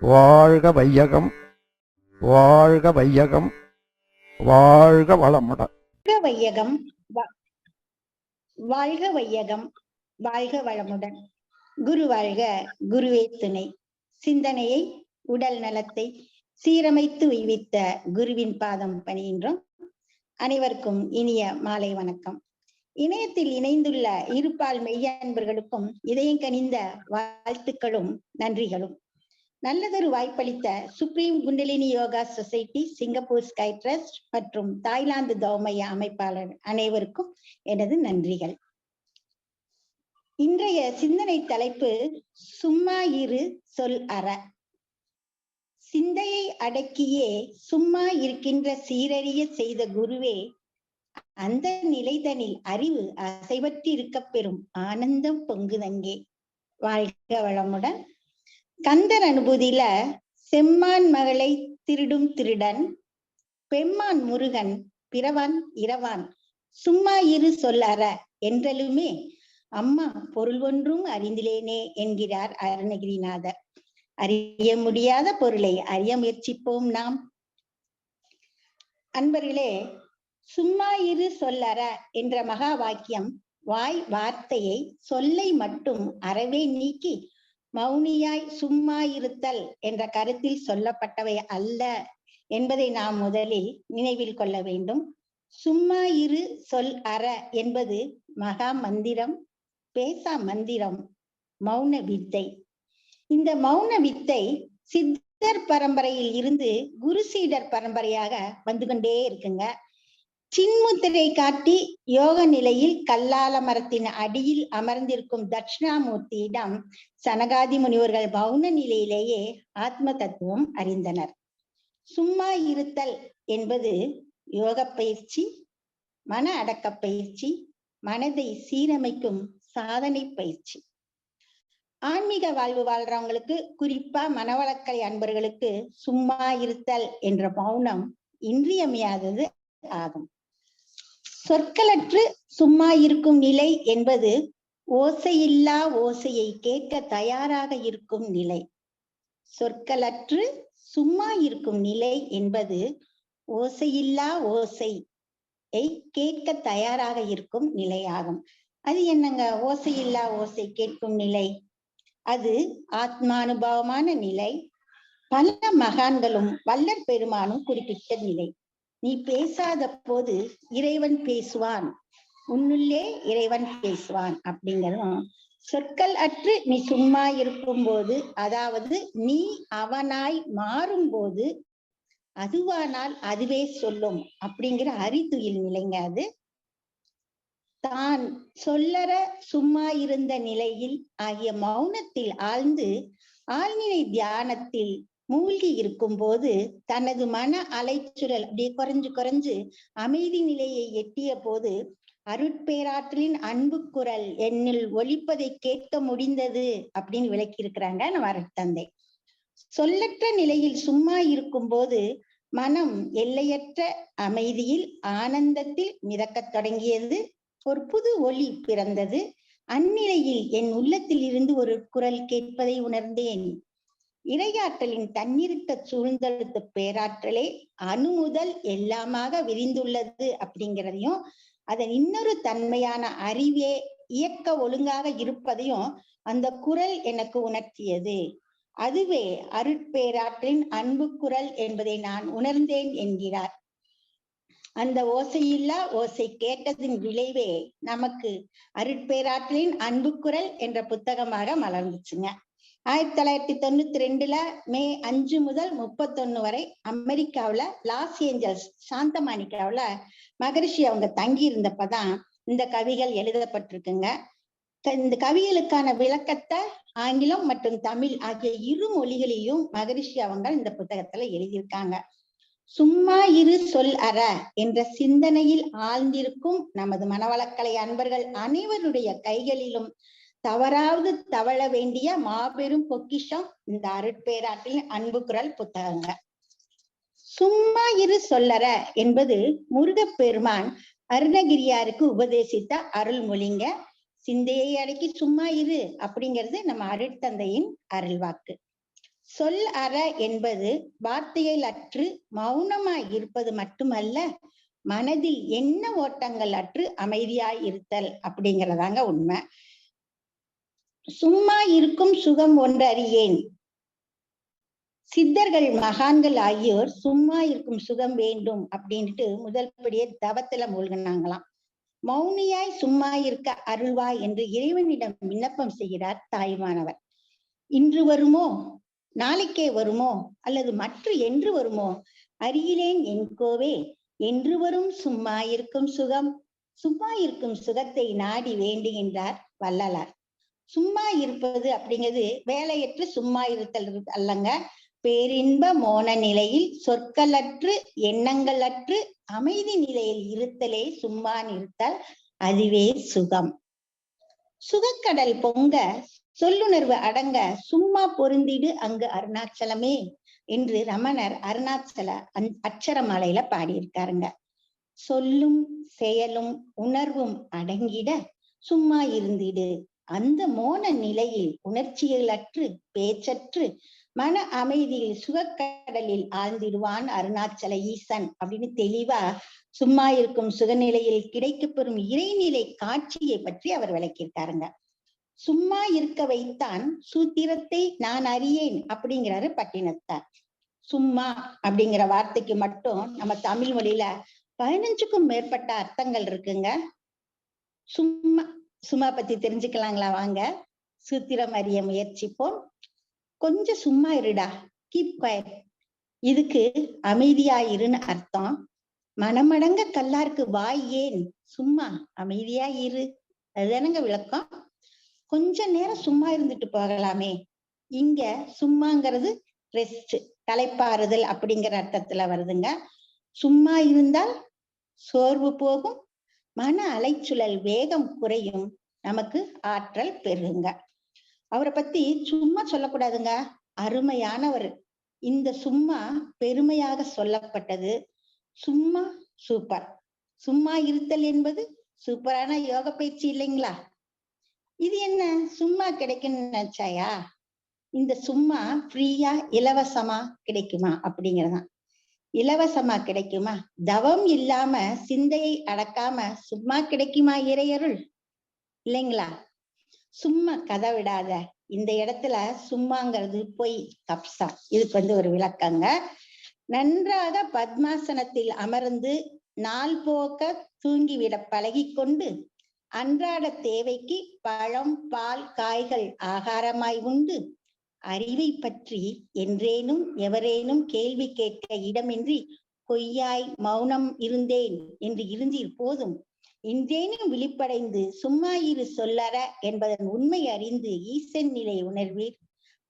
வாழ்க வையகம் வாழ்க வையகம் வாழ்க வளமுடன் வாழ்க வையகம் வாழ்க வையகம் வாழ்க வளமுடன். குரு வாழ்க குருவே துணை. சிந்தனையை உடல் நலத்தை சீரமைத்து உய்வித்த குருவின் பாதம் பணிகின்றோம். அனைவருக்கும் இனிய மாலை வணக்கம். இணையத்தில் இணைந்துள்ள இருபால் மெய்யன்பர்களுக்கும் இதயம் கனிந்த வாழ்த்துக்களும் நன்றிகளும். நல்லதொரு வாய்ப்பளித்த supreme kundalini yoga society Singapore sky trust மற்றும் தாய்லாந்து தௌமைய அமைப்பாளர் அனைவருக்கும் எனது நன்றிகள். இன்றைய சிந்தனை தலைப்பு சும்மா இரு சொல் அற. சிந்தையை அடக்கியே சும்மா இருக்கின்ற சீரறிய செய்த குருவே அந்த நிலைதனில் அறிவு அசைவற்றி இருக்க பெறும் ஆனந்தம் பொங்குதங்கே. வாழ்க வளமுடன் கந்தர் அனுபூதியில செம்மான் மகளை திருடும் திருடன் பெம்மான் முருகன் பிறவான் இரவான் சும்மா இரு சொல்லற என்றலுமே அம்மா பொருள் ஒன்றும் அறிந்திலேனே என்கிறார் அருணகிரிநாதர். அறிய முடியாத பொருளை அறிய முயற்சிப்போம் நாம். அன்பர்களே சும்மா இரு சொல்லற என்ற மகா வாக்கியம் வாய் வார்த்தையை சொல்லை மட்டும் அறவே நீக்கி மௌனியாய் சும்மா இருத்தல் என்ற கருத்தில் சொல்லப்பட்டவை அல்ல என்பதை நாம் முதலில் நினைவில் கொள்ள வேண்டும். சும்மா இரு சொல் அற என்பது மகா மந்திரம் பேசா மந்திரம் மௌன வித்தை. இந்த மௌன வித்தை சித்தர் பரம்பரையில் இருந்து குரு சீடர் பரம்பரையாக வந்து கொண்டே இருக்குங்க. சின்முத்திரை காட்டி யோக நிலையில் கல்லால மரத்தின் அடியில் அமர்ந்திருக்கும் தட்சிணாமூர்த்தியிடம் சனகாதி முனிவர்கள் பௌன நிலையிலேயே ஆத்ம தத்துவம் அறிந்தனர். சும்மா இருத்தல் என்பது யோக பயிற்சி மன அடக்க பயிற்சி மனதை சீரமைக்கும் சாதனை பயிற்சி. ஆன்மீக வாழ்வு வாழ்றவங்களுக்கு குறிப்பா மனவளக்கலை அன்பர்களுக்கு சும்மா இருத்தல் என்ற மௌனம் இன்றியமையாதது ஆகும். சொற்களற்று சும்மா இருக்கும் நிலை என்பது ஓசையில்லா ஓசையை கேட்க தயாராக இருக்கும் நிலை. சொற்களற்று சும்மா இருக்கும் நிலை என்பது ஓசையில்லா ஓசையை கேட்க தயாராக இருக்கும் நிலையாகும். அது என்னங்க? ஓசையில்லா ஓசை கேட்கும் நிலை. அது ஆத்மானுபவமான நிலை. பல மகான்களும் வல்லர் பெருமானும் குறிப்பிட்ட நிலை. நீ பேசாத போது இறைவன் பேசுவான். உன்னுள்ளே இறைவன் பேசுவான் அப்படிங்கிறதும் சொற்கள் அற்று நீ சும்மா இருக்கும் போது அதாவது நீ அவனாய் மாறும் போது அதுவானால் அதுவே சொல்லும் அப்படிங்கிற அறிதுயில் நிலைங்க அது. தான் சொல்லற சும்மா இருந்த நிலையில் ஆகிய மௌனத்தில் ஆழ்ந்து ஆழ்நிலை தியானத்தில் மூழ்கி இருக்கும் போது தனது மன அலைச்சுழல் அப்படியே குறைஞ்சு குறைஞ்சு அமைதி நிலையை எட்டிய போது அருட்பேராற்றலின் அன்பு குரல் என்னில் ஒலிப்பதை கேட்க முடிந்தது அப்படின்னு விளக்கி இருக்கிறாங்க நம்ம அருட்தந்தை. சொல்லற்ற நிலையில் சும்மா இருக்கும் போது மனம் எல்லையற்ற அமைதியில் ஆனந்தத்தில் மிதக்கத் தொடங்கியது. ஒரு புது ஒளி பிறந்தது. அந்நிலையில் என் உள்ளத்தில் இருந்து ஒரு குரல் கேட்பதை உணர்ந்தேன். இரையாற்றலின் தன்னிருக்க சூழ்ந்தெழுத்த பேராற்றலே அணு முதல் எல்லாமாக விரிந்துள்ளது அப்படிங்கிறதையும் அதன் இன்னொரு தன்மையான அறிவே இயக்க ஒழுங்காக இருப்பதையும் அந்த குரல் எனக்கு உணர்த்தியது. அதுவே அருட்பேராற்றின் அன்பு குரல் என்பதை நான் உணர்ந்தேன் என்கிறார். அந்த ஓசையில்லா ஓசை கேட்டதின் விளைவே நமக்கு அருட்பேராற்றலின் அன்பு குரல் என்ற புத்தகமாக மலர்ந்துச்சுங்க. ஆயிரத்தி தொள்ளாயிரத்தி தொண்ணூத்தி ரெண்டுல மே அஞ்சு முதல் முப்பத்தொன்னு வரை அமெரிக்காவுல லாஸ் ஏஞ்சல்ஸ் சாந்தமானிக்காவில மகரிஷி அவங்க தங்கி இருந்தப்பதான் இந்த கவிகள் எழுதப்பட்டிருக்குங்க. இந்த கவிகளுக்கான விளக்கத்தை ஆங்கிலம் மற்றும் தமிழ் ஆகிய இரு மொழிகளிலும் மகரிஷி அவங்க இந்த புத்தகத்துல எழுதியிருக்காங்க. சும்மா இரு சொல் அற என்ற சிந்தனையில் ஆழ்ந்திருக்கும் நமது மனவளக்கலை அன்பர்கள் அனைவருடைய கைகளிலும் தவறாவது தவழ வேண்டிய மாபெரும் பொக்கிஷம் இந்த அருட்பேராட்டில் அன்பு குரல் புத்தகங்க. சும்மா இரு சொல்லற என்பது முருகப்பெருமான் அருணகிரியாருக்கு உபதேசித்த அருள்மொழிங்க. சிந்தையை அடக்கி சும்மா இரு அப்படிங்கிறது நம்ம அருட்தந்தையின் அருள்வாக்கு. சொல் அற என்பது வார்த்தையில் அற்று மௌனமாய் இருப்பது மட்டுமல்ல மனதில் என்ன ஓட்டங்கள் அற்று அமைதியாய் இருத்தல் அப்படிங்கறதாங்க உண்மை. சும்மா இருக்கும் சுகம் ஒன்றறியேன். சித்தர்கள் மகான்கள் ஆகியோர் சும்மா இருக்கும் சுகம் வேண்டும் அப்படின்ட்டு முதல் படியே தவத்துல மூழ்கினாங்களாம். மௌனியாய் சும்மா இருக்க அருள்வாய் என்று இறைவனிடம் விண்ணப்பம் செய்கிறார் தாய்மானவர். இன்று வருமோ? நாளைக்கே வருமோ? அல்லது மற்ற என்று வருமோ? அறியிலேன் என் கோவே என்று வரும் சும்மா இருக்கும் சுகம் சும்மா இருக்கும் சுகத்தை நாடி வேண்டுகின்றார் வள்ளலார். சும்மா இருப்பது அப்படிங்கிறது வேலையற்று சும்மா இருத்தல் அல்லங்க. பேரின்ப மோன நிலையில் சொற்களற்று எண்ணங்களற்று அமைதி நிலையில் இருத்தலே சும்மா நிறுத்தல் அதுவே சுகம். சுகக்கடல் பொங்க சொல்லுணர்வு அடங்க சும்மா பொருந்திடு அங்கு அருணாச்சலமே என்று ரமணர் அருணாச்சல அந்- அட்சரமாலையில பாடியிருக்காருங்க. சொல்லும் செயலும் உணர்வும் அடங்கிட சும்மா இருந்திடு. அந்த மோன நிலையில் உணர்ச்சிகளற்று பேச்சற்று மன அமைதியில் சுகக்கடலில் ஆழ்ந்திடுவான் அருணாச்சல ஈசன். அப்படின்னு தெளிவா சும்மா இருக்கும் சுகநிலையில் கிடைக்கப்பெறும் இறைநிலை காட்சியை பற்றி அவர் விளக்கியிருக்காருங்க. சும்மா இருக்க வைத்தான் சூத்திரத்தை நான் அறியேன் அப்படிங்கிறாரு பட்டினத்தார். சும்மா அப்படிங்கிற வார்த்தைக்கு மட்டும் நம்ம தமிழ் மொழியில பதினஞ்சுக்கும் மேற்பட்ட அர்த்தங்கள் இருக்குங்க. சும்மா சும்மா பத்தி தெரிஞ்சுக்கலாங்களா? வாங்க. சூத்திரம் அறிய முயற்சிப்போம். கொஞ்சம் சும்மா இருடா. கீப் குயட் இதுக்கு அமைதியா இருன்னு அர்த்தம். மனமடங்க கல்லாருக்கு வாய் ஏன்? சும்மா அமைதியா இரு. அதுதானங்க விளக்கம். கொஞ்ச நேரம் சும்மா இருந்துட்டு போகலாமே. இங்க சும்மாங்கிறது ரெஸ்ட் தலைப்பாறுதல் அப்படிங்கிற அர்த்தத்துல வருதுங்க. சும்மா இருந்தால் சோர்வு போகும். மன அலைச்சுழல் வேகம் குறையும். நமக்கு ஆற்றல் பெறுங்க. அவரை பத்தி சும்மா சொல்லக்கூடாதுங்க. அருமையானவர். இந்த சும்மா பெருமையாக சொல்லப்பட்டது. சும்மா சூப்பர் சும்மா இருத்தல் என்பது சூப்பரான யோக பயிற்சி இல்லைங்களா? இது என்ன? சும்மா கிடைக்கும்னு நினைச்சாயா? இந்த சும்மா ஃப்ரீயா இலவசமா கிடைக்குமா? அப்படிங்கறதான். இலவசமா கிடைக்குமா? தவம் இல்லாம சிந்தையை அடக்காம சும்மா கிடைக்குமா இறையருள்? இல்லைங்களா? சும்மா கதை விடாத. இந்த இடத்துல சும்மாங்கிறது பொய் கப்சா இதுக்கு வந்து ஒரு விளக்கங்க. நன்றாக பத்மாசனத்தில் அமர்ந்து நாள் போக்க தூங்கிவிட பழகிக்கொண்டு அன்றாட தேவைக்கு பழம் பால் காய்கள் ஆகாரமாய் உண்டு. அறிவை பற்றி என்றேனும் எவரேனும் கேள்வி கேட்க இடமின்றி கொய்யாய் மௌனம் இருந்தேன் என்று இருந்தீர் போதும். இன்றேனும் விழிப்படைந்து சும்மா இரு சொல்லற என்பதன் உண்மை அறிந்து ஈசன் நிலை உணர்வீர்.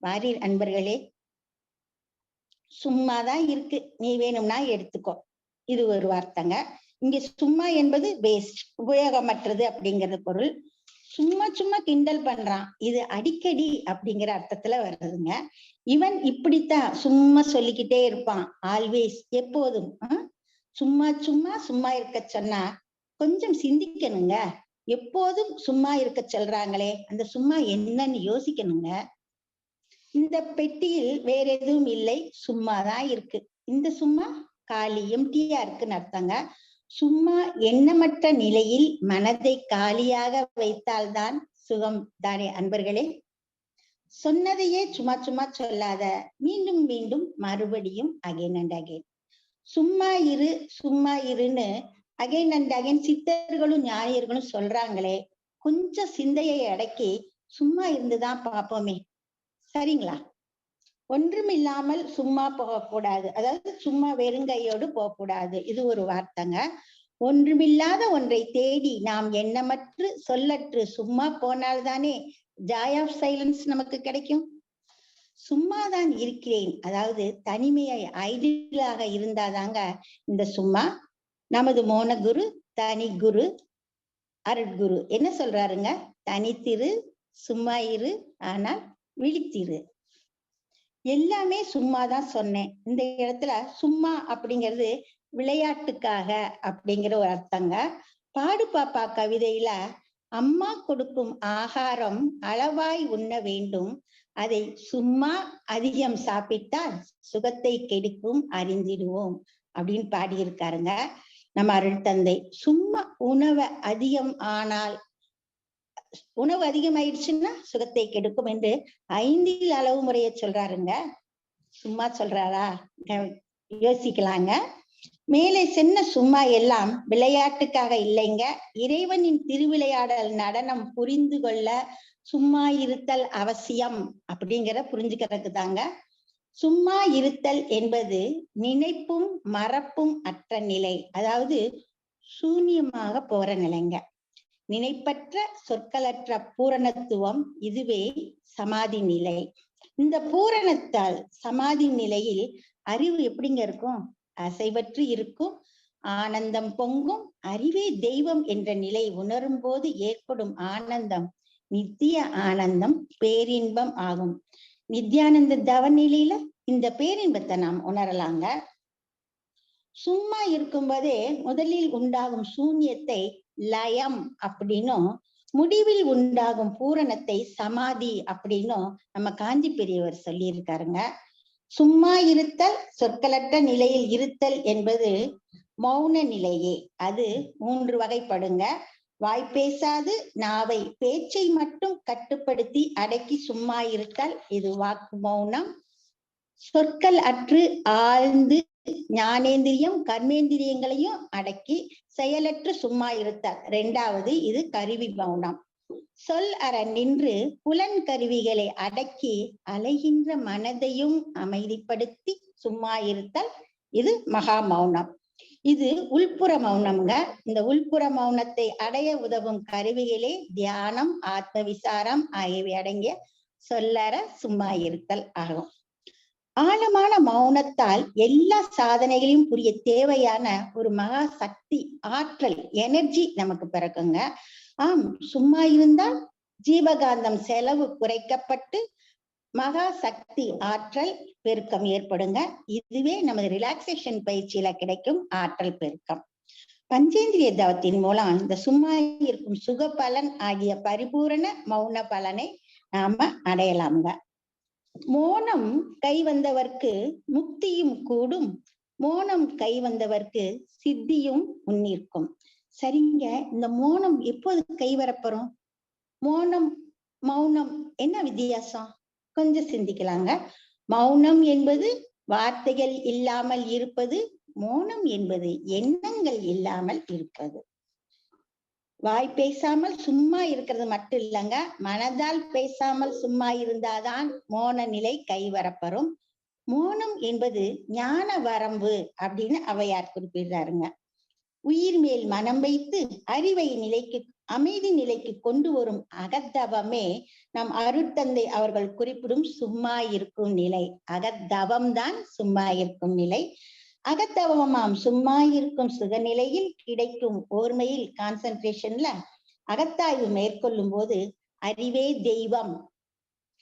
வாரீர் அன்பர்களே சும்மாதான் இருக்கு. நீ வேணும்னா எடுத்துக்கோ. இது ஒரு வார்த்தைங்க. இங்க சும்மா என்பது வேஸ்ட் உபயோகமற்றது அப்படிங்கிறது பொருள். சும்மா சும்மா கிண்டல் பண்றான். இது அடிக்கடி அப்படிங்கிற அர்த்தத்துல வருதுங்க. இவன் இப்படித்தான் சும்மா சொல்லிக்கிட்டே இருப்பான். ஆல்வேஸ் எப்போதும் ஆ? சும்மா சும்மா சும்மா இருக்க சொன்னா கொஞ்சம் சிந்திக்கணுங்க. எப்போதும் சும்மா இருக்க சொல்றாங்களே அந்த சும்மா என்னன்னு யோசிக்கணுங்க. இந்த பெட்டியில் வேற எதுவும் இல்லை சும்மாதான் இருக்கு. இந்த சும்மா காலி எம்டியா இருக்குன்னு அர்த்தங்க. சும்மா எண்ணமற்ற நிலையில் மனதை காலியாக வைத்தால்தான் சுகம் தானே அன்பர்களே. சொன்னதையே சும்மா சும்மா சொல்லாத மீண்டும் மீண்டும் மறுபடியும் அகைன் அண்ட் அகைன் சும்மா இரு சும்மா இருன்னு அகைன் அண்ட் அகைன் சித்தர்களும் ஞானியர்களும் சொல்றாங்களே கொஞ்சம் சிந்தையை அடக்கி சும்மா இருந்துதான் பார்ப்போமே. சரிங்களா? ஒன்றுமில்லாமல் சும்மா போகக்கூடாது. அதாவது சும்மா வெறுங்கையோடு போகக்கூடாது. இது ஒரு வார்த்தைங்க. ஒன்றுமில்லாத ஒன்றை தேடி நாம் எண்ணமற்று சொல்லற்று சும்மா போனால்தானே ஜாய் ஆஃப் சைலன்ஸ் நமக்கு கிடைக்கும்? சும்மா தான் இருக்கிறேன். அதாவது தனிமையை ஐடியலாக இருந்தாதாங்க இந்த சும்மா. நமது மோன குரு தனி குரு அருட்குரு. என்ன சொல்றாருங்க? தனித்திரு சும்மா இரு ஆனால் விழித்திரு. எல்லாமே சும்மா தான் சொன்னேன். இந்த இடத்துல சும்மா அப்படிங்கிறது விளையாட்டுக்காக அப்படிங்கிற ஒரு அர்த்தங்க. பாடு பாப்பா கவிதையில அம்மா கொடுக்கும் ஆகாரம் அளவாய் உண்ண வேண்டும். அதை சும்மா அதிகம் சாப்பிட்டால் சுகத்தை கெடுக்கும் அறிந்திடுவோம் அப்படின்னு பாடியிருக்காருங்க. நம்ம அருள் தந்தை சும்மா உணவை அதிகம் ஆனால் உணவு அதிகமாயிடுச்சுன்னா சுகத்தை கெடுக்கும் என்று ஐந்தில் அளவு முறைய சொல்றாருங்க. சும்மா சொல்றாரா? யோசிக்கலாங்க. மேலே சென்ன சும்மா எல்லாம் விளையாட்டுக்காக இல்லைங்க. இறைவனின் திருவிளையாடல் நடனம் புரிந்து கொள்ள சும்மா இருத்தல் அவசியம் அப்படிங்கிற புரிஞ்சுக்கிறதுக்கு தாங்க சும்மா இருத்தல் என்பது நினைப்பும் மறப்பும் அற்ற நிலை. அதாவது சூன்யமாக போற நிலைங்க. நினைப்பற்ற சொற்களற்ற பூரணத்துவம் இதுவே சமாதி நிலை. இந்த பூரணத்தால் சமாதி நிலையில் அறிவு எப்படிங்க இருக்கும்? அசைவற்று இருக்கும் ஆனந்தம் பொங்கும் அறிவே தெய்வம் என்ற நிலை உணரும் போது ஏற்படும் ஆனந்தம் நித்திய ஆனந்தம் பேரின்பம் ஆகும். நித்யானந்த தவநிலையில இந்த பேரின்பத்தை நாம் உணரலாங்க. சும்மா இருக்கும்போதே முதலில் உண்டாகும் சூன்யத்தை லயம் அப்படின்னும் முடிவில் உண்டாகும் பூரணத்தை சமாதி அப்படின்னும் நம்ம காஞ்சி பெரியவர் சொல்லியிருக்காருங்க. சும்மா இருத்தல் சொற்களற்ற நிலையில் இருத்தல் என்பது மௌன நிலையே. அது மூன்று வகைப்படுங்க. வாய் பேசாது நாவை பேச்சை மட்டும் கட்டுப்படுத்தி அடக்கி சும்மா இருத்தல் இது வாக்கு மௌனம். சொற்கள் அற்று ஆழ்ந்து ஞானேந்திரியம் கர்மேந்திரியங்களையும் அடக்கி செயலற்று சும்மா இருத்தல். ரெண்டாவது இது கருவி மௌனம். சொல் அற நின்று புலன் கருவிகளை அடக்கி அலைகின்ற மனதையும் அமைதிப்படுத்தி சும்மா இருத்தல். இது மகா மௌனம். இது உள்புற மௌனம்ங்க. இந்த உள்புற மௌனத்தை அடைய உதவும் கருவிகளே தியானம் ஆத்ம விசாரம் ஆகியவை அடங்கிய சொல்லற சும்மா இருத்தல் ஆகும். ஆழமான மௌனத்தால் எல்லா சாதனைகளையும் புரிய தேவையான ஒரு மகா சக்தி ஆற்றல் எனர்ஜி நமக்கு பிறக்குங்க. ஆம் சும்மா இருந்தால் ஜீவகாந்தம் செலவு குறைக்கப்பட்டு மகா சக்தி ஆற்றல் பெருக்கம் ஏற்படுங்க. இதுவே நமது ரிலாக்ஸேஷன் பயிற்சியில கிடைக்கும் ஆற்றல் பெருக்கம். பஞ்சேந்திரிய தவத்தின் மூலம் இந்த சும்மா இருக்கும் சுக பலன் ஆகிய பரிபூரண மௌன பலனை நாம அடையலாம்ங்க. மோனம் கை வந்தவர்க்கு முக்தியும் கூடும். மோனம் கை வந்தவர்க்கு சித்தியும் முன்னிற்கும். சரிங்க. இந்த மோனம் எப்போது கை வரப்போறோம் மோனம் மௌனம் என்ன வித்தியாசம்? கொஞ்சம் சிந்திக்கலாங்க. மௌனம் என்பது வார்த்தைகள் இல்லாமல் இருப்பது மோனம் என்பது எண்ணங்கள் இல்லாமல் இருப்பது. வாய் பேசாமல் சும்மா இருக்கிறது மட்டும் இல்லைங்க. மனதால் பேசாமல் சும்மா இருந்தாதான் மோன நிலை கைவரப்பெறும். மோனம் என்பது ஞான வரம்பு அப்படின்னு அவையார் குறிப்பிடுறாருங்க. உயிர் மேல் மனம் வைத்து அறிவை நிலைக்கு அமைதி நிலைக்கு கொண்டு வரும் அகத்தவமே நம் அருட்தந்தை அவர்கள் குறிப்பிடும் சும்மா இருக்கும் நிலை. அகத்தவம் தான் சும்மா இருக்கும் நிலை. அகத்தவமாம். சும்மா இருக்கும் சுகநிலையில் கிடைக்கும் ஓர்மையில் கான்சென்ட்ரேஷன்ல அகத்தாய்வு மேற்கொள்ளும் போது அறிவே தெய்வம்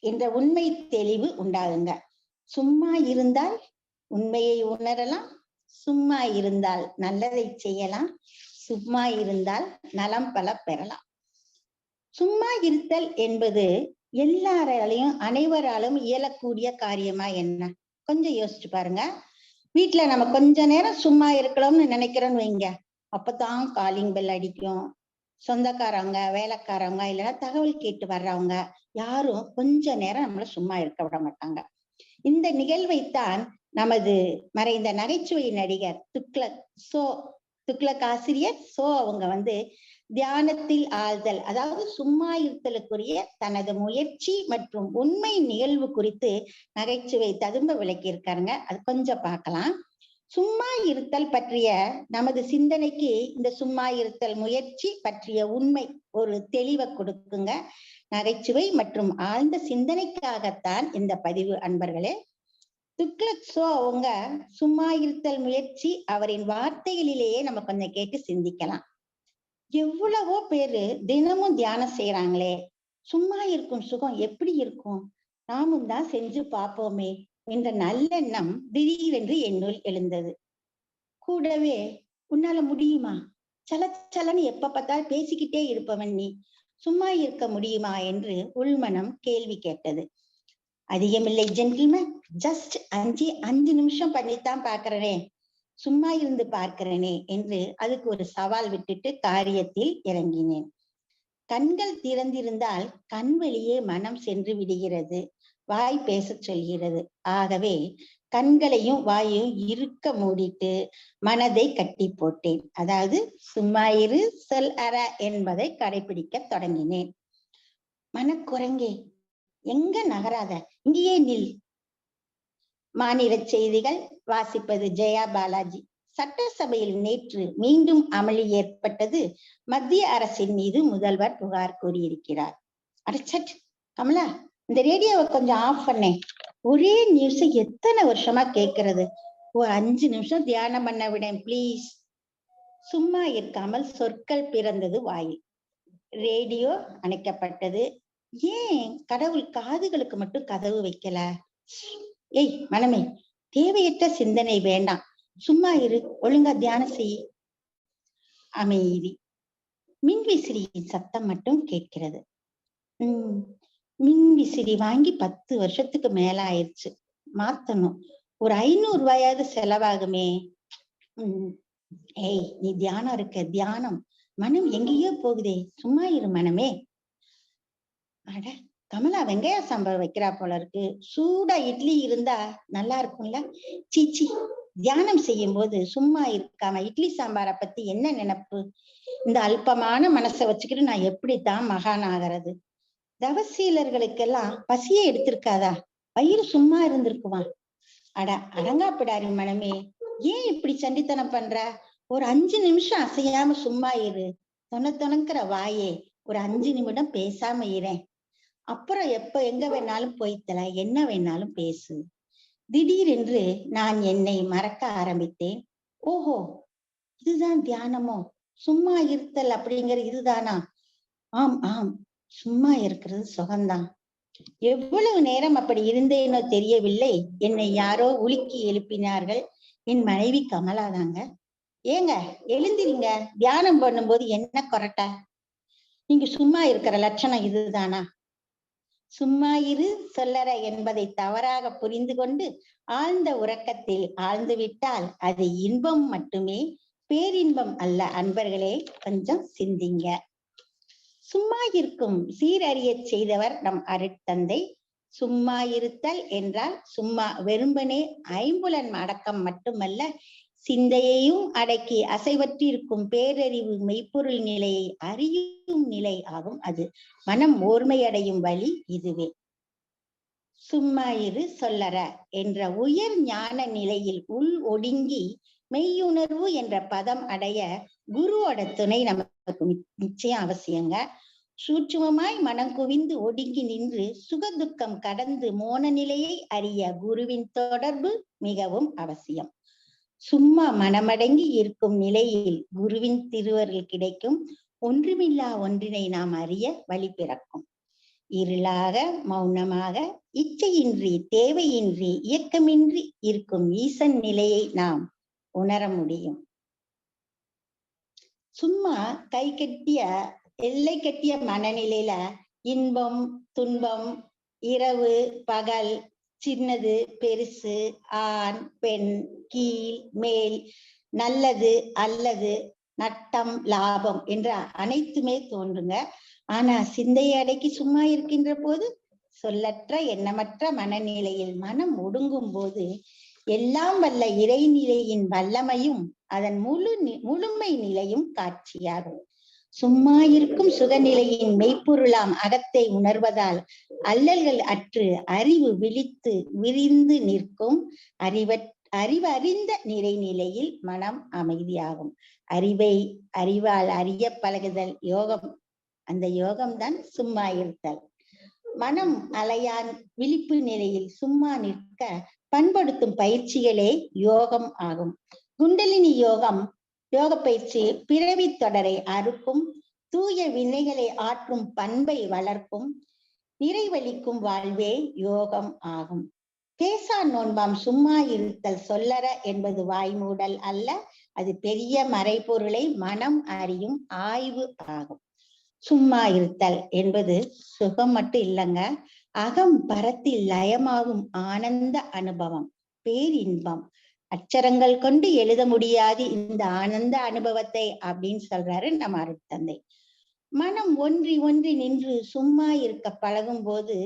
என்ற உண்மை தெளிவு உண்டாகுங்க. சும்மா இருந்தால் உண்மையை உணரலாம். சும்மா இருந்தால் நல்லதை செய்யலாம். சும்மா இருந்தால் நலம் பல பெறலாம். சும்மா இருத்தல் என்பது எல்லாராலையும் அனைவராலும் இயலக்கூடிய காரியமா என்ன? கொஞ்சம் யோசிச்சு பாருங்க. வீட்டுல நம்ம கொஞ்ச நேரம் சும்மா இருக்கலாம்னு நினைக்கிறோம்னு வைங்க. அப்பதான் காலிங் பெல் அடிக்கும். சொந்தக்காரவங்க வேலைக்காரவங்க இல்லைன்னா தகவல் கேட்டு வர்றவங்க யாரும் கொஞ்ச நேரம் நம்மள சும்மா இருக்க விட மாட்டாங்க. இந்த நிகழ்வைத்தான் நமது மறைந்த நகைச்சுவை நடிகர் துக்ளக் சோ துக்ளக் ஆசிரியர் சோ அவங்க வந்து தியானத்தில் ஆழ்தல் அதாவது சும்மா இருத்தலுக்குரிய தனது முயற்சி மற்றும் உண்மை நிகழ்வு குறித்து நகைச்சுவை ததும்ப விளக்கியிருக்காருங்க. அது கொஞ்சம் பார்க்கலாம். சும்மா இருத்தல் பற்றிய நமது சிந்தனைக்கு இந்த சும்மா இருத்தல் முயற்சி பற்றிய உண்மை ஒரு தெளிவை கொடுக்குங்க. நகைச்சுவை மற்றும் ஆழ்ந்த சிந்தனைக்காகத்தான் இந்த பதிவு அன்பர்களே. துக்ளக் சோ அவங்க சும்மா இருத்தல் முயற்சி அவரின் வார்த்தைகளிலேயே நம்ம கொஞ்சம் கேட்டு சிந்திக்கலாம். எவ்வளவோ பேரு தினமும் தியானம் செய்யறாங்களே சும்மா இருக்கும் சுகம் எப்படி இருக்கும்? நாமும் தான் செஞ்சு பார்ப்போமே என்ற நல்லெண்ணம் திடீரென்று என்னுள் எழுந்தது. கூடவே உன்னால முடியுமா? சலச்சலன்னு எப்ப பார்த்தாலும் பேசிக்கிட்டே இருப்பவன் நீ. சும்மா இருக்க முடியுமா என்று உள்மனம் கேள்வி கேட்டது. அதிகமில்லை ஜென்டில்மேன் ஜஸ்ட் அஞ்சு அஞ்சு நிமிஷம் பண்ணித்தான் பாக்குறேனே சும்மா இருந்து பார்க்கிறேனே என்று அதுக்கு ஒரு சவால் விட்டுட்டு காரியத்தில் இறங்கினேன். கண்கள் திறந்திருந்தால் கண் வழியே மனம் சென்று விடுகிறது. வாய் பேசச் சொல்கிறது. ஆகவே கண்களையும் வாயையும் இருக்க மூடிட்டு மனதை கட்டி போட்டேன். அதாவது சும்மா இரு சொல் அற என்பதை கடைபிடிக்க தொடங்கினேன். மனக்குரங்கே எங்க நகராத? இங்கேயே நில். மாநில செய்திகள் வாசிப்பது ஜெயா பாலாஜி. சட்டசபையில் நேற்று மீண்டும் அமளி ஏற்பட்டது. மத்திய அரசின் மீது முதல்வர் புகார் கூறியிருக்கிறார். அடச்சட்! கமலா இந்த ரேடியோவை கொஞ்சம் ஆஃப் பண்ணேன் ஒரே நியூஸ் எத்தனை வருஷமா கேட்கறது ஒரு அஞ்சு நிமிஷம் தியானம் பண்ண விடேன் ப்ளீஸ் சும்மா இருக்காமல் சொற்கள் பிறந்தது வாயில். ரேடியோ அணைக்கப்பட்டது. ஏன் கடவுள் காதுகளுக்கு மட்டும் கதவு வைக்கல? ஏய் மனமே தேவையற்ற சிந்தனை வேண்டாம். சும்மா இரு ஒழுங்கா தியானம் செய் அமைதி. மின்விசிறியின் சத்தம் மட்டும் கேட்கிறது. உம் மின்விசிறி வாங்கி பத்து வருஷத்துக்கு மேல ஆயிடுச்சு மாத்தணும். ஒரு ஐநூறு ரூபாயாவது செலவாகுமே. உம் ஏய் நீ தியானம் இருக்க தியானம். மனம் எங்கேயோ போகுதே. சும்மா இரு மனமே. அட கமலா வெங்காய சாம்பார் வைக்கிறா போல இருக்கு. சூடா இட்லி இருந்தா நல்லா இருக்கும்ல? சீச்சி தியானம் செய்யும் போது சும்மா இருக்காம இட்லி சாம்பாரை பத்தி என்ன நினைப்பு? இந்த அல்பமான மனசை வச்சுக்கிட்டு நான் எப்படித்தான் மகான் ஆகிறது? தவசீலர்களுக்கெல்லாம் பசியே எடுத்திருக்காதா? வயிறு சும்மா இருந்திருக்குமா? அட அடங்காப்பிடாரி மனமே ஏன் இப்படி சண்டித்தனம் பண்ற? ஒரு அஞ்சு நிமிஷம் அசையாம சும்மா இரு. தொண தொணங்குற வாயே ஒரு அஞ்சு நிமிடம் பேசாம இரேன் அப்புறம் எப்ப எங்க வேணாலும் போய்த்தல என்ன வேணாலும் பேசு. திடீரென்று நான் என்னை மறக்க ஆரம்பித்தேன். ஓஹோ இதுதான் தியானமோ? சும்மா இருத்தல் அப்படிங்கிற இதுதானா? ஆம் ஆம் சும்மா இருக்கிறது சுகம்தான். எவ்வளவு நேரம் அப்படி இருந்தேனோ தெரியவில்லை. என்னை யாரோ உலுக்கி எழுப்பினார்கள். என் மனைவி கமலாதாங்க ஏங்க எழுந்திரிங்க. தியானம் பண்ணும்போது என்ன கொரட்ட? நீங்க சும்மா இருக்கிற லட்சணம் இதுதானா? சும்மா இரு சொல்லற என்பதை தவறாக புரிந்து கொண்டு ஆழ்ந்த உறக்கத்தில் ஆழ்ந்து விட்டால் அது இன்பம் மட்டுமே பேரின்பம் அல்ல அன்பர்களே கொஞ்சம் சிந்திங்க. சும்மா இருக்கும் சீரறியச் செய்தவர் நம் அருட்தந்தை. சும்மா இருத்தல் என்றால் சும்மா வெறும்பனே ஐம்புலன் அடக்கம் மட்டுமல்ல சிந்தையையும் அடக்கி அசைவற்றிருக்கும் பேரறிவு மெய்ப்பொருள் நிலையை அறியும் நிலை ஆகும் அது. மனம் ஓர்மையடையும் வழி இதுவே. சும்மா இரு சொல்லற என்ற உயர் ஞான நிலையில் உள் ஒடுங்கி மெய்யுணர்வு என்ற பதம் அடைய குருவோட துணை நமக்கு நிச்சயம் அவசியங்க. சூட்சுமமாய் மனம் குவிந்து ஒடுங்கி நின்று சுகதுக்கம் கடந்து மோன நிலையை அறிய குருவின் தொடர்பு மிகவும் அவசியம். சும்மா மனமடங்கி இருக்கும் நிலையில் குருவின் திருவருள் கிடைக்கும். ஒன்றுமில்லா ஒன்றினை நாம் அறிய வழி பிறக்கும். இருளாக மௌனமாக இச்சையின்றி தேவையின்றி இயக்கமின்றி இருக்கும் ஈசன் நிலையை நாம் உணர முடியும். சும்மா கை கட்டிய எல்லை கட்டிய மனநிலையில இன்பம் துன்பம் இரவு பகல் சின்னது பெருசு ஆண் பெண் கீழ் மேல் நல்லது அல்லது நட்டம் லாபம் என்ற அனைத்துமே தோன்றுங்க. ஆனா சிந்தையை அடக்கி சும்மா இருக்கின்ற போது சொல்லற்ற எண்ணமற்ற மனநிலையில் மனம் ஒடுங்கும் போது எல்லாம் வல்ல இறைநிலையின் வல்லமையும் அதன் முழு நி- முழுமை நிலையும் காட்சியாகும். சும்மா இருக்கும் சுகநிலையின் மெய்ப்பொருளாம் அகத்தை உணர்வதால் அல்லல்கள் அற்று அறிவு விழித்து விரிந்து நிற்கும் அறிவ அறிவறிந்த நிறைநிலையில் மனம் அமைதியாகும். அறிவை அறிவால் அறிய பழகுதல் யோகம் அந்த யோகம்தான் சும்மா இருத்தல். மனம் அலையான் விழிப்பு நிலையில் சும்மா நிற்க பண்படுத்தும் பயிற்சிகளே யோகம் ஆகும். குண்டலினி யோகம் யோக பயிற்சி பிறவி தொடரை அறுக்கும் தூய வினைகளை ஆற்றும் பண்பை வளர்க்கும் நிறைவளிக்கும் வாழ்வே யோகம் ஆகும். பேசா நோன்பாம் சும்மா இருத்தல் சொல்லற என்பது வாய்மூடல் அல்ல அது பெரிய மறைபொருளை மனம் அறியும் ஆய்வு ஆகும். சும்மா இருத்தல் என்பது சுகம் மட்டும் இல்லைங்க அகம் பரத்தில் லயமாகும் ஆனந்த அனுபவம் பேரின்பம் அச்சரங்கள் கொண்டு எழுத முடியாது இந்த ஆனந்த அனுபவத்தை அப்படின்னு சொல்றாரு நம்ம அருட்தந்தை. மனம் ஒன்றி ஒன்றி நின்று சும்மா இருக்க பழகும் போது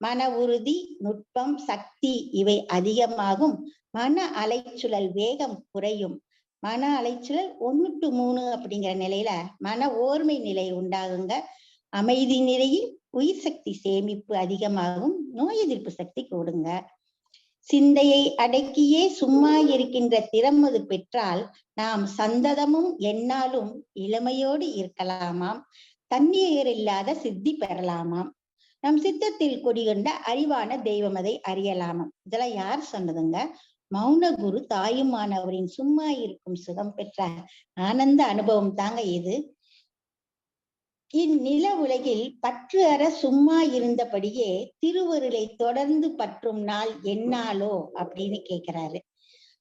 மன உறுதி நுட்பம் சக்தி இவை அதிகமாகும். மன அலைச்சுழல் வேகம் குறையும். மன அலைச்சுழல் ஒன்னு டு மூணு அப்படிங்கிற நிலையில மன ஓர்மை நிலை உண்டாகுங்க. அமைதி நிலையில் உயிர் சக்தி சேமிப்பு அதிகமாகும். நோய் எதிர்ப்பு சக்தி கூடுங்க. சிந்தையை அடக்கியே சும்மா இருக்கின்ற திறமது பெற்றால் நாம் சந்ததமும் என்னாலும் இளமையோடு இருக்கலாமாம். தண்ணீர் இல்லாத சித்தி பெறலாமாம். நம் சித்தத்தில் குடிகொண்ட அறிவான தெய்வம் அதை அறியலாமாம். இதெல்லாம் யார் சொன்னதுங்க? மௌன குரு தாயுமானவரின் சும்மா இருக்கும் சுகம் பெற்ற ஆனந்த அனுபவம் தாங்க இது. இந்நில உலகில் பற்று அற சும்மா இருந்தபடியே திருவருளை தொடர்ந்து பற்றும் நாள் என்னாலோ அப்படின்னு கேக்குறாரு.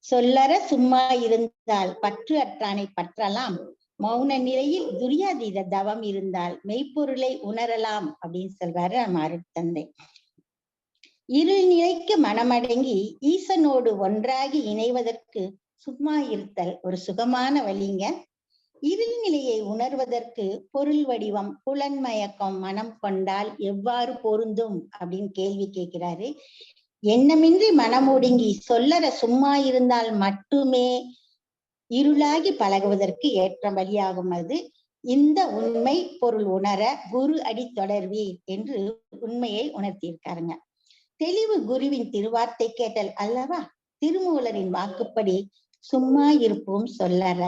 சொல்லற சும்மா இருந்தால் பற்று அற்றானை பற்றலாம். மௌன நிலையில் துரியாதீத தவம் இருந்தால் மெய்ப்பொருளை உணரலாம் அப்படின்னு சொல்றாரு நம்ம அருட்தந்தை இருள் நிலைக்கு மனமடங்கி ஈசனோடு ஒன்றாகி இணைவதற்கு சும்மா இருத்தல் ஒரு சுகமான வழிங்க. இருநிலையை உணர்வதற்கு பொருள் வடிவம் புலன்மயக்கம் மனம் கொண்டால் எவ்வாறு பொருந்தும் அப்படின்னு கேள்வி கேட்கிறாரு. எண்ணமின்றி மனம் ஒடுங்கி சொல்லற சும்மா இருந்தால் மட்டுமே இருளாகி பழகுவதற்கு ஏற்ற வழியாகும் அது. இந்த உண்மை பொருள் உணர குரு அடி தொடர்வீர் என்று உண்மையை உணர்த்தியிருக்காருங்க. தெளிவு குருவின் திருவார்த்தை கேட்டல் அல்லவா? திருமூலரின் வாக்குப்படி சும்மா இருப்போம் சொல்லற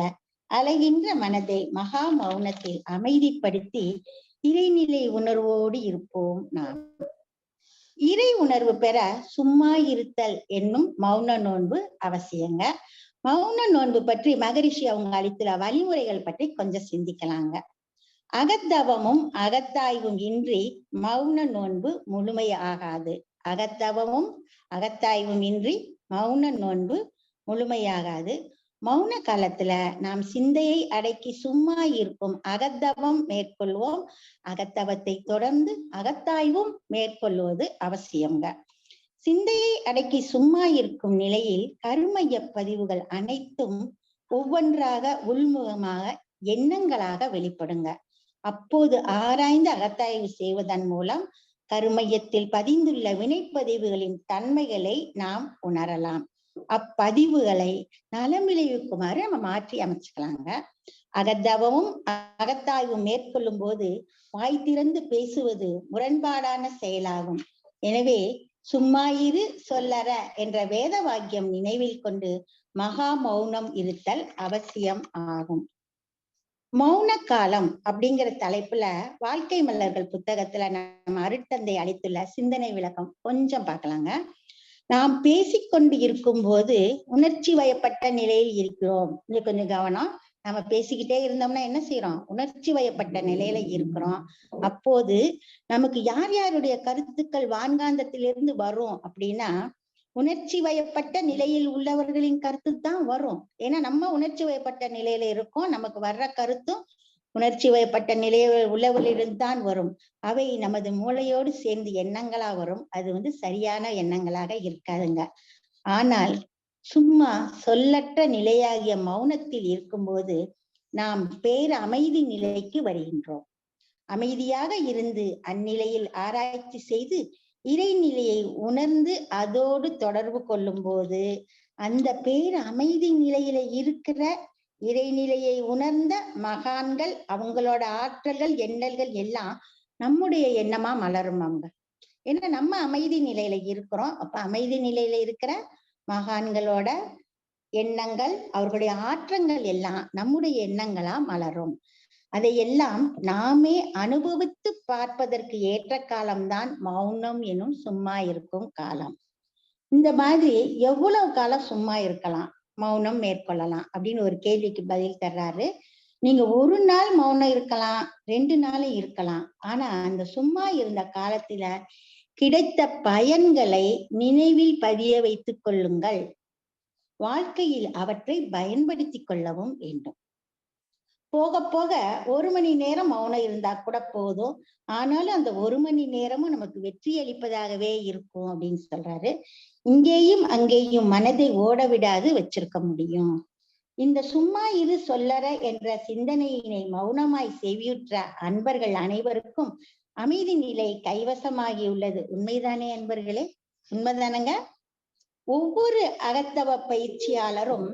அலைகின்ற மனதை மகா மௌனத்தில் அமைதிப்படுத்தி இறைநிலை உணர்வோடு இருப்போம் நாம். இறை உணர்வு பெற சும்மா இருத்தல் என்னும் மௌன நோன்பு அவசியங்க. மௌன நோன்பு பற்றி மகரிஷி அவங்க அளித்துள்ள வழிமுறைகள் பற்றி கொஞ்சம் சிந்திக்கலாங்க. அகத்தவமும் அகத்தாய்வும் இன்றி மௌன நோன்பு முழுமையாகாது. அகத்தவமும் அகத்தாய்வும் இன்றி மௌன நோன்பு முழுமையாகாது. மௌன காலத்துல நாம் சிந்தையை அடக்கி சும்மா இருக்கும் அகத்தவம் மேற்கொள்வோம். அகத்தவத்தை தொடர்ந்து அகத்தாய்வும் மேற்கொள்வது அவசியங்க சிந்தையை அடக்கி சும்மா இருக்கும் நிலையில் கருமைய பதிவுகள் அனைத்தும் ஒவ்வொன்றாக உள்முகமாக எண்ணங்களாக வெளிப்படுங்க. அப்போது ஆராய்ந்து அகத்தாய்வு செய்வதன் மூலம் கருமையத்தில் பதிந்துள்ள வினைப்பதிவுகளின் தன்மைகளை நாம் உணரலாம். அப்பதிவுகளை நலம் விளைவிக்குமாறு நம்ம மாற்றி அமைச்சுக்கலாங்க. அகத்தவமும் அகத்தாய்வும் மேற்கொள்ளும் போது வாய் திறந்து பேசுவது முரண்பாடான செயலாகும். எனவே சும்மா இரு சொல்லற என்ற வேத வாக்கியம் நினைவில் கொண்டு மகா மௌனம் இருத்தல் அவசியம் ஆகும். மௌன காலம் அப்படிங்கிற தலைப்புல வாழ்க்கை மலர்கள் புத்தகத்துல நம்ம அருட்தந்தை அளித்துள்ள சிந்தனை விளக்கம் கொஞ்சம் பார்க்கலாங்க. நாம் பேசிக்கொண்டு இருக்கும் போது உணர்ச்சி வயப்பட்ட நிலையில் இருக்கிறோம். இங்க கொஞ்சம் கவனம். நம்ம பேசிக்கிட்டே இருந்தோம்னா என்ன செய்யறோம் உணர்ச்சி வயப்பட்ட நிலையில இருக்கிறோம். அப்போது நமக்கு யார் யாருடைய கருத்துக்கள் வான்காந்தத்திலிருந்து வரும் அப்படின்னா உணர்ச்சி வயப்பட்ட நிலையில் உள்ளவர்களின் கருத்து தான் வரும். ஏன்னா நம்ம உணர்ச்சி வயப்பட்ட நிலையில இருக்கோம். நமக்கு வர்ற கருத்தும் உணர்ச்சி வயப்பட்ட நிலையில் உள்ளவர்களிடம் தான் வரும். அவை நமது மூளையோடு சேர்ந்து எண்ணங்களா வரும். அது வந்து சரியான எண்ணங்களாக இருக்காதுங்க. ஆனால் சும்மா சொல்லற்ற நிலையாகிய மௌனத்தில் இருக்கும்போது நாம் பேர் அமைதி நிலைக்கு வருகின்றோம். அமைதியாக இருந்து அந்நிலையில் ஆராய்ச்சி செய்து இறைநிலையை உணர்ந்து அதோடு தொடர்பு கொள்ளும் போது அந்த பேர் அமைதி நிலையில இருக்கிற இறைநிலையை உணர்ந்த மகான்கள் அவங்களோட ஆற்றல்கள் எண்ணல்கள் எல்லாம் நம்முடைய எண்ணமா மலரும் அவங்க ஏன்னா நம்ம அமைதி நிலையில இருக்கிறோம். அப்ப அமைதி நிலையில இருக்கிற மகான்களோட எண்ணங்கள் அவர்களுடைய ஆற்றங்கள் எல்லாம் நம்முடைய எண்ணங்களா மலரும். அதையெல்லாம் நாமே அனுபவித்து பார்ப்பதற்கு ஏற்ற காலம்தான் மௌனம் எனும் சும்மா இருக்கும் காலம். இந்த மாதிரி எவ்வளவு காலம் சும்மா இருக்கலாம்? மௌனம் மேற்கொள்ளலாம் அப்படின்னு ஒரு கேள்விக்கு பதில் தர்றாரு. நீங்க ஒரு நாள் மௌனம் இருக்கலாம் ரெண்டு நாளும் இருக்கலாம். ஆனா அந்த சும்மா இருந்த காலத்துல கிடைத்த பயன்களை நினைவில் பதிய வைத்துக் கொள்ளுங்கள். வாழ்க்கையில் அவற்றை பயன்படுத்திக் கொள்ளவும் வேண்டும். போக போக ஒரு மணி நேரம் மௌனம் இருந்தா கூட போதும். ஆனாலும் அந்த ஒரு மணி நேரமும் நமக்கு வெற்றி அளிப்பதாகவே இருக்கும் அப்படின்னு சொல்றாரு. இங்கேயும் அங்கேயும் மனதை ஓட விடாது வச்சிருக்க முடியும். இந்த சும்மா இரு சொல்லற என்ற சிந்தனையினை மௌனமாய் செவியுற்ற அன்பர்கள் அனைவருக்கும் அமைதி நிலை கைவசமாகி உள்ளது. உண்மைதானே அன்பர்களே? உண்மைதானங்க? ஒவ்வொரு அகத்தவ பயிற்சியாளரும்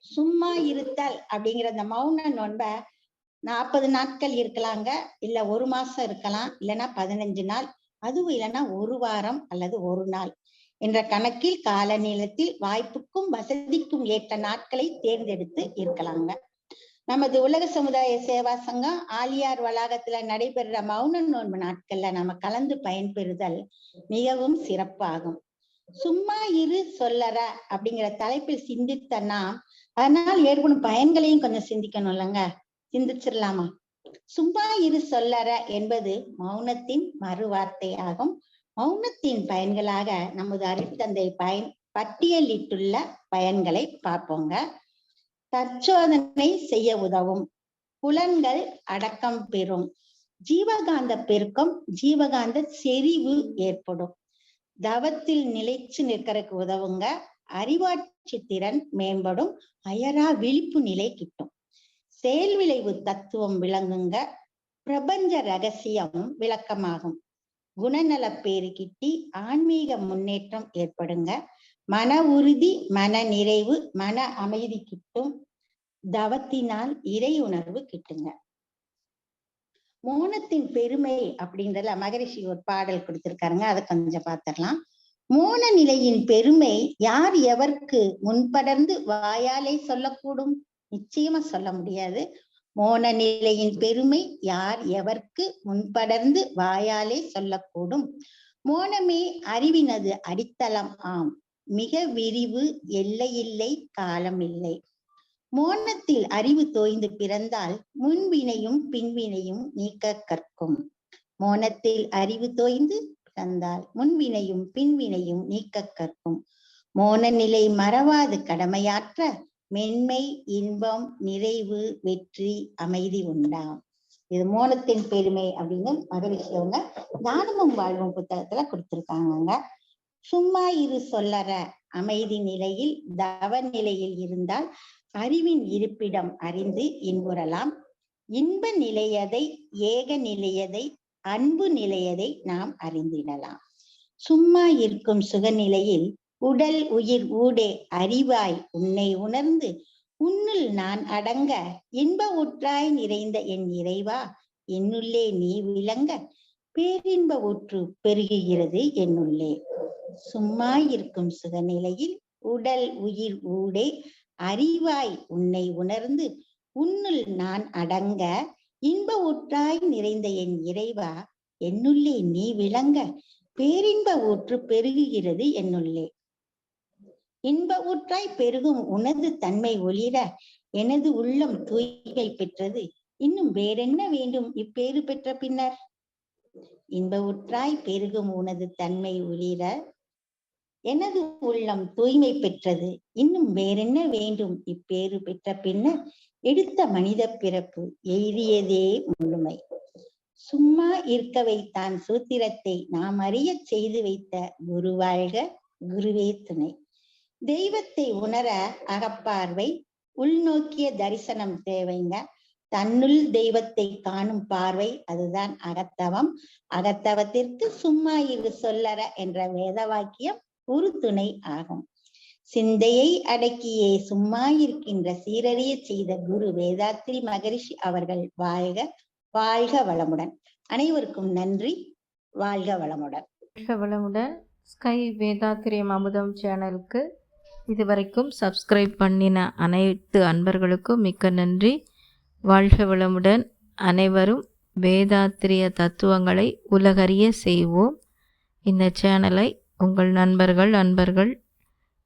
சும்மா இருத்தல் அப்படிங்கிற அந்த மௌன நோன்ப நாற்பது நாட்கள் இருக்கலாங்க. இல்ல ஒரு மாசம் இருக்கலாம். இல்லைன்னா பதினஞ்சு நாள். அதுவும் இல்லைன்னா ஒரு வாரம் அல்லது ஒரு நாள் என்ற கணக்கில் கால நீளத்தில் வாய்ப்புக்கும் வசதிக்கும் ஏற்ற நாட்களை தேர்ந்தெடுத்து இருக்கலாங்க. நமது உலக சமுதாய சேவா சங்கம் ஆலியார் வளாகத்துல நடைபெறுற மௌன நோன்பு நாட்கள்ல நம்ம கலந்து பயன்பெறுதல் மிகவும் சிறப்பாகும். சும்மா இரு சொல்லற அப்படிங்கிற தலைப்பில் சிந்தித்த நாம் அதனால் ஏற்படும் பயன்களையும் கொஞ்சம் சிந்திக்கணும் இல்லைங்க. சிந்திச்சிடலாமா சும்மா இரு சொல்லற என்பது மௌனத்தின் மறுவார்த்தையாகும் மௌனத்தின் பயன்களாக நமது அருட்தந்தை பயன் பட்டியலிட்டுள்ள பயன்களை பார்ப்போங்க. தற்சோதனை செய்ய உதவும். புலன்கள் அடக்கம் பெறும். ஜீவகாந்த பெருக்கம் ஜீவகாந்த செறிவு ஏற்படும். தவத்தில் நிலைச்சு நிற்கிறதுக்கு உதவுங்க. உணர்ச்சி திறன் மேம்படும் அயரா விழிப்பு நிலை கிட்டும். செயல் விளைவு தத்துவம் விளங்குங்க பிரபஞ்ச ரகசியம் விளக்கமாகும். குணநல பேரு கிட்டி ஆன்மீக முன்னேற்றம் ஏற்படுங்க. மன உறுதி மன நிறைவு மன அமைதி கிட்டும். தவத்தினால் இறை உணர்வு கிட்டுங்க. மோனத்தின் பெருமை அப்படின்றதுல மகரிஷி ஒரு பாடல் கொடுத்திருக்காருங்க அதை கொஞ்சம் பார்த்துடலாம். மோன நிலையின் பெருமை யார் எவர்க்கு முன்படர்ந்து வாயாலே சொல்லக்கூடும்? நிச்சயமா சொல்ல முடியாது. மோன நிலையின் பெருமை யார் எவர்க்கு முன்படர்ந்து வாயாலே சொல்லக்கூடும்? மோனமே அறிவினது அடித்தளம் ஆம். மிக விரிவு எல்லையில்லை காலம் இல்லை மோனத்தில் அறிவு தோய்ந்து பிறந்தால் முன்வினையும் பின்வினையும் நீக்க கற்கும். மோனத்தில் அறிவு தோய்ந்து தந்தால் முன்வினையும் பின்வினையும் நீக்க கற்கும். மோன நிலை மறவாது கடமையாற்ற மென்மை இன்பம் நிறைவு வெற்றி அமைதி உண்டாம். இது மோனத்தின் பெருமை அப்படின்னு மகரிஷி அவங்க தானமும் வாழ்வும் புத்தகத்துல கொடுத்திருக்காங்க சும்மா இரு சொல்லற அமைதி நிலையில் தவ நிலையில் இருந்தால் அறிவின் இருப்பிடம் அறிந்து இன்புறலாம். இன்ப நிலையதை ஏக நிலையதை அன்பு நிலையதை நாம் அறிந்திடலாம். சும்மா இருக்கும் சுகநிலையில் உடல் உயிர் ஊடே அறிவாய் உன்னை உணர்ந்து உன்னுள் நான் அடங்க இன்ப உற்றாய் நிறைந்த என் இறைவா என்னுள்ளே நீ விளங்க பேரின்ப ஊற்று பெருகுகிறது என்னுள்ளே. சும்மா இருக்கும் சுகநிலையில் உடல் உயிர் ஊடே அறிவாய் உன்னை உணர்ந்து உன்னுள் நான் அடங்க இன்ப ஊற்றாய் நிறைந்த என் இறைவா என்னுள்ளே நீ விளங்க பேரின்ப ஊற்று பெருகுகிறது என்னுள்ளே. இன்ப ஊற்றாய் பெருகும் உனது தன்மை ஒளிர எனது உள்ளம் தூய்மை பெற்றது. இன்னும் வேறென்ன வேண்டும்? இப்பேறு பெற்ற பின்னர். இன்ப ஊற்றாய் பெருகும் உனது தன்மை ஒளிர எனது உள்ளம் தூய்மை பெற்றது. இன்னும் வேறென்ன வேண்டும்? இப்பேறு பெற்ற பின்னர். எடுத்த மனித பிறப்பு எய்தியதே முழுமை. சும்மா இருக்க வைத்தான் சூத்திரத்தை நாம் அறிய செய்து வைத்த குருவாழ்க குருவே துணை. தெய்வத்தை உணர அகப்பார்வை உள்நோக்கிய தரிசனம் தேவைங்க. தன்னுள் தெய்வத்தை காணும் பார்வை அதுதான் அகத்தவம். அகத்தவத்திற்கு சும்மா இரு சொல்லற என்ற வேத வாக்கியம் ஒரு துணை ஆகும். சிந்தையை அடக்கியே சும்மா இருக்கின்ற சீரறிய செய்த குரு வேதாத்ரி மகரிஷி அவர்கள் வாழ்க வாழ்க வளமுடன். அனைவருக்கும் நன்றி வாழ்க வளமுடன். வாழ்க வளமுடன். ஸ்கை வேதாத்திரியம் அமுதம் சேனலுக்கு இதுவரைக்கும் சப்ஸ்கிரைப் பண்ணின அனைத்து அன்பர்களுக்கும் மிக்க நன்றி. வாழ்க வளமுடன். அனைவரும் வேதாத்திரிய தத்துவங்களை உலகறிய செய்வோம். இந்த சேனலை உங்கள் நண்பர்கள் அன்பர்கள்